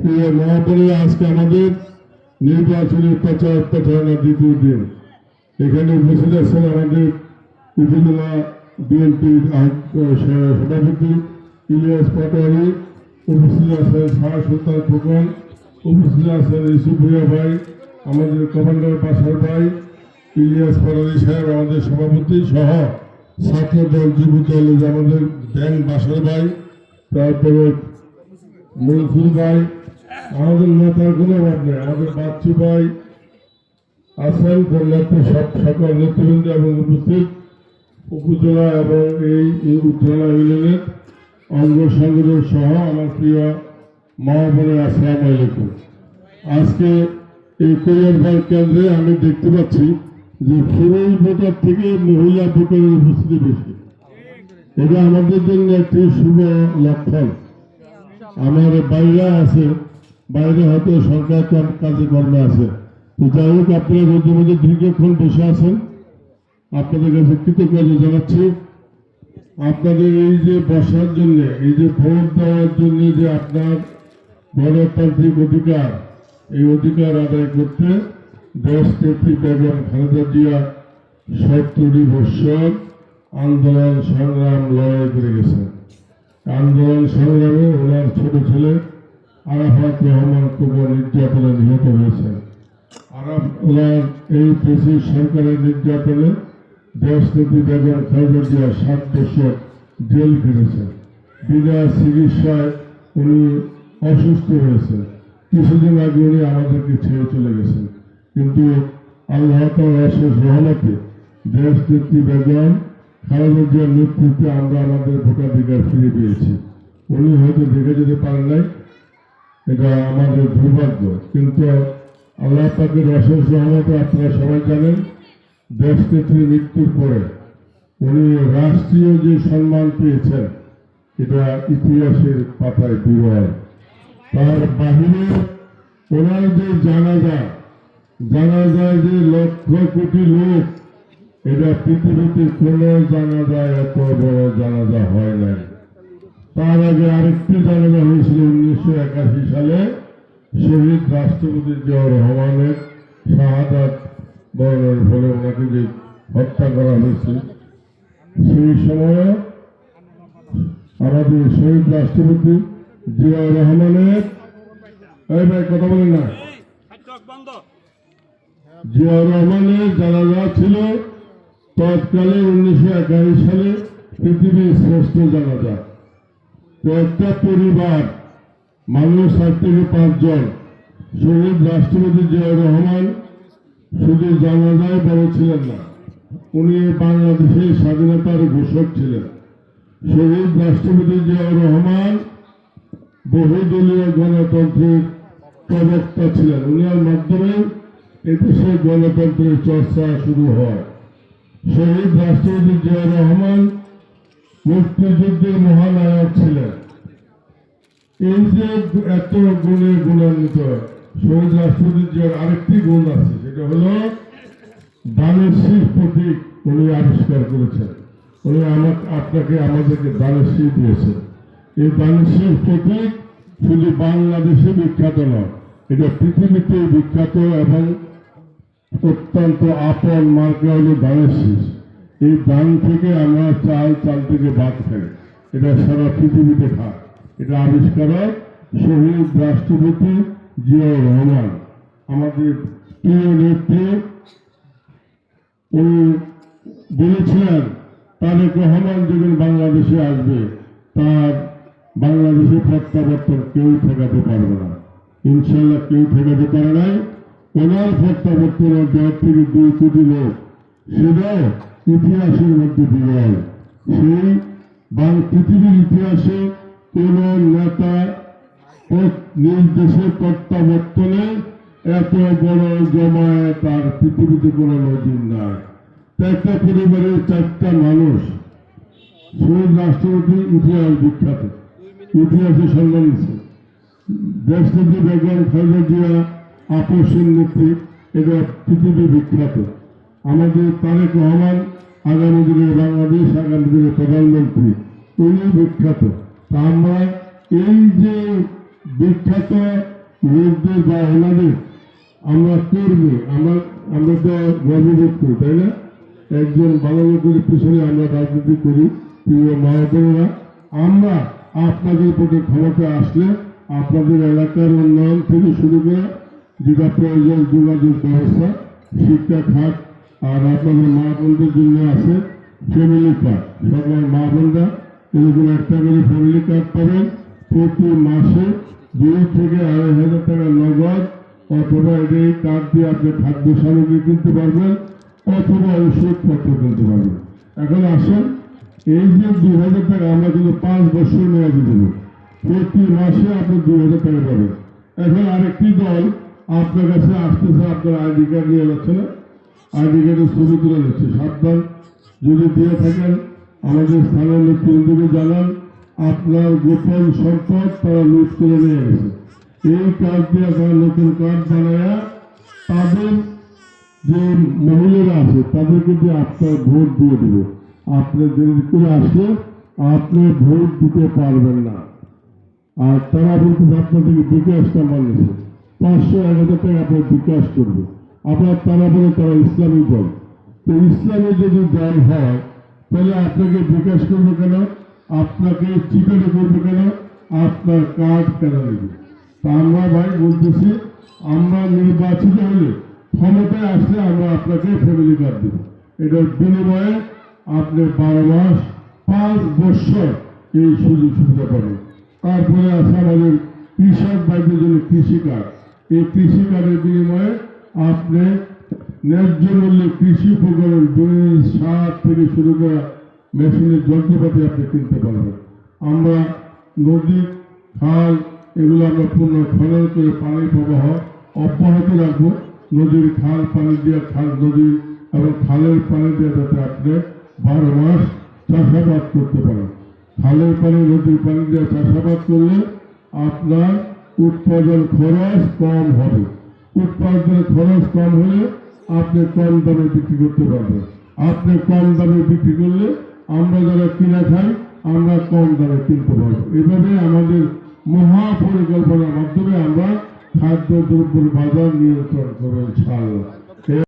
প্রিয় মহাপরি, আজকে আমাদের নির্বাচনী প্রচার প্রচারণা দ্বিতীয় দিন। এখানে উপস্থিত আছেন আমাদের উপজেলা বিএনপির সভাপতি ইলিয়াস পাটোয়ারি, উপস্থিত আছেন শাহ সুলতান খোকন, উপস্থিত আছেন ইসুফ ভুয়া ভাই, আমাদের কমান্ডার বাসার ভাই, ইলিয়াস পাটোয়ারি সাহেব, আমাদের সভাপতি সহ ছাত্র দল যুব দল আমাদের ব্যাংক বাসার ভাই, তারপরে মনসুর ভাই আমাদের নেতার কোনো অভাব নেই। আমাদের বাচ্চু ভাই আছেন কল্যাণ সব সকল নেতৃবৃন্দ এবং উপস্থিত উপজেলা এবং এই উপজেলা ইউনিয়নের অঙ্গ সংগঠন সহ আমার প্রিয় মা বোনের আসসালাম আলাইকুম। আজকে এই কৈয়ারবাগ কেন্দ্রে আমি দেখতে পাচ্ছি যে পুরুষ ভোটার থেকে মহিলা ভোটারের উপস্থিতি বেশি। এটা আমাদের জন্য একটি শুভ লক্ষণ। আমার বাইরা আছে বাইরে হয়তো সরকার কাজে কর্মে আছে। তো যাই হোক, আপনারা রোদের মধ্যে দীর্ঘক্ষণ বসে আছেন। আপনাদের কাছে কৃতজ্ঞতা জানাচ্ছি। আপনাদের এই যে বসার জন্য, এই যে ভোট দেওয়ার জন্য যে আপনার গণতান্ত্রিক অধিকার, এই অধিকার আদায় করতে দেশ নেত্রী বেগম খালেদা জিয়া সত্তরটি বৎসর আন্দোলন সংগ্রাম লড়াই করে গেছেন। আন্দোলন সংগ্রামে ওনার ছোট ছেলে আরাফাত রহমান কুমার নির্যাতনে নিহত হয়েছেন আরাফ ওনার এই ব্রিটিশ সরকারের নির্যাতনে দেশনীতি বেগম খালেদা জিয়া সাত বছর জেল খেটেছেন বিনা চিকিৎসায় উনি অসুস্থ হয়েছেন কিছুদিন আগে উনি আমাদেরকে ছেড়ে চলে গেছেন। কিন্তু আল্লাহ অশেষ রহমতে নেত্রী বেগম খালেদা জিয়ার নেতৃত্বে আমরা আমাদের ভোটাধিকার ফিরে পেয়েছি। উনি হয়তো দেখে যেতে পারেন নাই এটা আমাদের দুর্ভাগ্য। কিন্তু আল্লাহ পাকের অশেষ রহমতে আপনারা সবাই জানেন, দেশ নেত্রীর মৃত্যুর পরে উনি রাষ্ট্রীয় যে সম্মান পেয়েছেন, এটা ইতিহাসের পাতায় বিরল। তার বাহিরে ওনার যে জানাজা জানা যায় যে লক্ষ কোটি লোক, এটা পৃথিবীতে কোনো জানাজা, এত বড় জানাজা হয় নাই। তার আগে আরেকটি জানাজা হয়েছিল উনিশশো একাশি সালে শহীদ রাষ্ট্রপতি জিয়াউর রহমানের শাহাদাত বরণের ফলে ওনাকে যে হত্যা করা হয়েছে, সেই সময়ে আমাদের শহীদ রাষ্ট্রপতি জিয়াউর রহমানের, এই ভাই, কথা বলেন না। জিয়াউর রহমানের জানাজা ছিল তৎকালে উনিশশো একাশি সালে পৃথিবীর শ্রেষ্ঠ জানাজা। তো একটা পরিবার মানুষ সাত পাঁচজন শহীদ রাষ্ট্রপতি জিয়াউর রহমান, শুধু জানাজায় বড় ছিলেন না, উনি বাংলাদেশের স্বাধীনতার ঘোষক ছিলেন। শহীদ রাষ্ট্রপতি জিয়াউর রহমান বহুদলীয় গণতন্ত্রের প্রবক্তা ছিলেন। উনার মাধ্যমে এদেশে গণতন্ত্রের চর্চা শুরু হয়। শহীদ রাষ্ট্রপতি জিয়াউর রহমান মুক্তিযুদ্ধের মহানায়ক ছিলেন। এই যে এত গুণে গুণান্বিত শহীদ রাষ্ট্রপতি জিয়ার আরেকটি গুণ আছে, সেটা হলো দানের শীষ প্রতীক উনি আবিষ্কার করেছেন। উনি আমাকে আপনাকে আমাদেরকে দানের শীষ দিয়েছেন। এই দানের শীষ প্রতীক শুধু বাংলাদেশে বিখ্যাত নয়, এটা পৃথিবীতে বিখ্যাত এবং অত্যন্ত আপন মার্কা হলো ধানের শীষ। এই ধান থেকে আমরা চাল চাল থেকে ভাত খাই। এটা সারা পৃথিবীতে খায়। এটা আবিষ্কারক শহীদ রাষ্ট্রপতি জিয়াউর রহমান। আমাদের প্রিয় নেত্রী, উনি বলেছিলেন, তারেক রহমান যখন বাংলাদেশে আসবে, তার বাংলাদেশে প্রত্যাবর্তন কেউ ঠেকাতে পারবে না। ইনশাল্লাহ কেউ ঠেকাতে পারে নাই। ওনার প্রত্যাবর্তনের দেড় থেকে দুই কোটি লোক। সেটাও ইতিহাসের মধ্যে বিরল। সেই পৃথিবীর ইতিহাসে কোন নেতা নিজ দেশের প্রত্যাবর্তনে এত বড় জমায়েত তার পৃথিবীতে কোনো নজির নাই। একটা পরিবারের চারটা মানুষ শহীদ রাষ্ট্রপতি, ইতিহাস বিখ্যাত। ইতিহাসে সম্মান দিচ্ছে দেশনেত্রী বেগম খালেদা জিয়া আপসের নেত্রী এটা পৃথিবী বিখ্যাত। আমাদের তারেক রহমান আগামী দিনে বাংলাদেশ, আগামী দিনে প্রধানমন্ত্রী উনি বিখ্যাত। আমরা এই যে বিখ্যাত লোকদের বা ওনাদের আমরা কর্মী আমরা আমরা তো গর্ববোধ করি, তাই না? একজন ভালো লোকের পিছনে আমরা রাজনীতি করি, প্রিয় মা বোনেরা। আমরা আপনাদের প্রতি ক্ষমতা আসলে আপনাদের এলাকার উন্নয়ন থেকে শুরু করে যেটা প্রয়োজন যোগাযোগ ব্যবস্থা, শিক্ষা খাত আর আপনাদের মা বোনদের জন্য আছে ফ্যামিলি কার্ড সবাই মা বোনরা এরকম একটা করে ফ্যামিলি কার্ড পাবেন। প্রতি মাসে দুই থেকে আড়াই হাজার টাকা নগদ, অথবা এই কার্ড দিয়ে আপনি খাদ্য সামগ্রী কিনতে পারবেন, অথবা ওষুধপত্র কিনতে পারবেন। এখন আসেন, এই যে দুই হাজার টাকা আমরা কিন্তু পাঁচ বছর মেয়াদি দেবো। প্রতি মাসে আপনি দুই হাজার টাকা পাবেন। এখন আরেকটি দল, আপনার কাছে আসতেছে, আপনার আইডি কার্ড নিয়ে যাচ্ছে না। আইডি কার্ডের ছবি তুলে যাচ্ছে সাবধান, যদি দিয়ে থাকেন, আমাদের স্থানীয় নেতৃত্বকে জানান, আপনার গোপন সম্পদ তারা লুট করে নিয়ে গেছে এই কার্ড দিয়ে আপনারা নতুন কার্ড বানায়া তাদের যে মহিলারা আছে, তাদেরকে দিয়ে আপনার ভোট দিয়ে দেবে। আপনি দেরি করে আসলে আপনি ভোট দিতে পারবেন না। আর তারা বলতে আপনাদেরকে বিকাশ নাম্বার নিয়েছে। পাঁচশো, এক হাজার টাকা আপনার বিকাশ করবে। আপনার তারা বলে তারা ইসলামী দল। তো ইসলামী যদি দল হয়, তাহলে আপনাকে বিকাশ করবে কেন? আপনাকে চিকানো করবে কেন? আপনার কাজ কেন নেবে তা আমরা ভাই বলতেছি, আমরা নির্বাচিত হলে ক্ষমতায় আসলে আমরা আপনাকে ফ্যামিলি কার্ড দেব। এটার বিনিময়ে আপনি বারো মাস, পাঁচ বছর এই সুযোগ সুবিধা পাবেন। তারপরে আছে আমাদের কৃষক ভাইদের জন্য কৃষি কার্ড। এই কৃষি কার্ডের বিনিময়ে আপনি ন্যায্য মূল্যে কৃষি উপকরণ দুই, সার থেকে শুরু করা মেশিনের যন্ত্রপাতি আপনি কিনতে পারবেন। আমরা নদী, খাল, এগুলো আমরা পূর্ণ খনন করে পানি প্রবাহ অব্যাহত রাখব। নদীর খাল, পানি দিয়ে খাল, নদী এবং খালের পানি দিয়ে যাতে আপনি বারো মাস চাষাবাদ করতে পারেন। খালের পানি, নদীর পানি দিয়ে চাষাবাদ করলে আপনার উৎপাদন খরচ কম হবে। উৎপাদনের খরচ কম হলে আপনি কম দামে বিক্রি করতে পারবেন। আপনি কম দামে বিক্রি করলে আমরা যারা কিনা খাই, আমরা কম দামে কিনতে পারব। এভাবে আমাদের মহা পরিকল্পনার মাধ্যমে আমরা খাদ্য দ্রব্যের বাজার নিয়ন্ত্রণ করব ইনশাআল্লাহ।